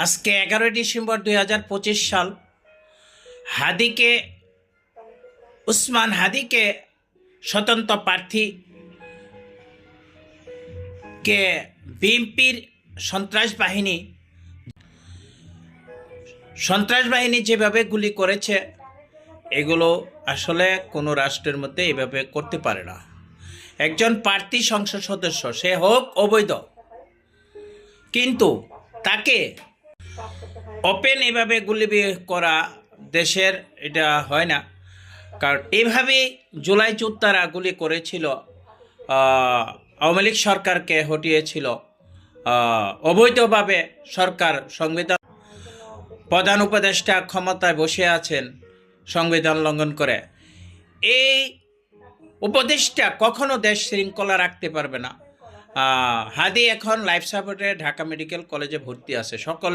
আজকে এগারোই ডিসেম্বর দুই হাজার পঁচিশ সাল। হাদিকে, উসমান হাদিকে স্বতন্ত্র প্রার্থী কে বিএনপির সন্ত্রাস বাহিনী সন্ত্রাস বাহিনী যেভাবে গুলি করেছে, এগুলো আসলে কোনো রাষ্ট্রের মধ্যে এভাবে করতে পারে না। একজন প্রার্থী সংসদ সদস্য, সে হোক অবৈধ, কিন্তু তাকে ওপেন এভাবে গুলি বি- করা দেশের এটা হয় না। কারণ এভাবে জুলাই যোদ্ধারা গুলি করেছিল আওয়ামী লীগ সরকারকে হটিয়েছিল অবৈধভাবে সরকার সংবিধান প্রধান উপদেষ্টা ক্ষমতায় বসে আছেন, সংবিধান লঙ্ঘন করে। এই উপদেষ্টা কখনো দেশ শৃঙ্খলা রাখতে পারবে না। হাদি এখন লাইফ সাপোর্টে ঢাকা মেডিকেল কলেজে ভর্তি আছে। সকল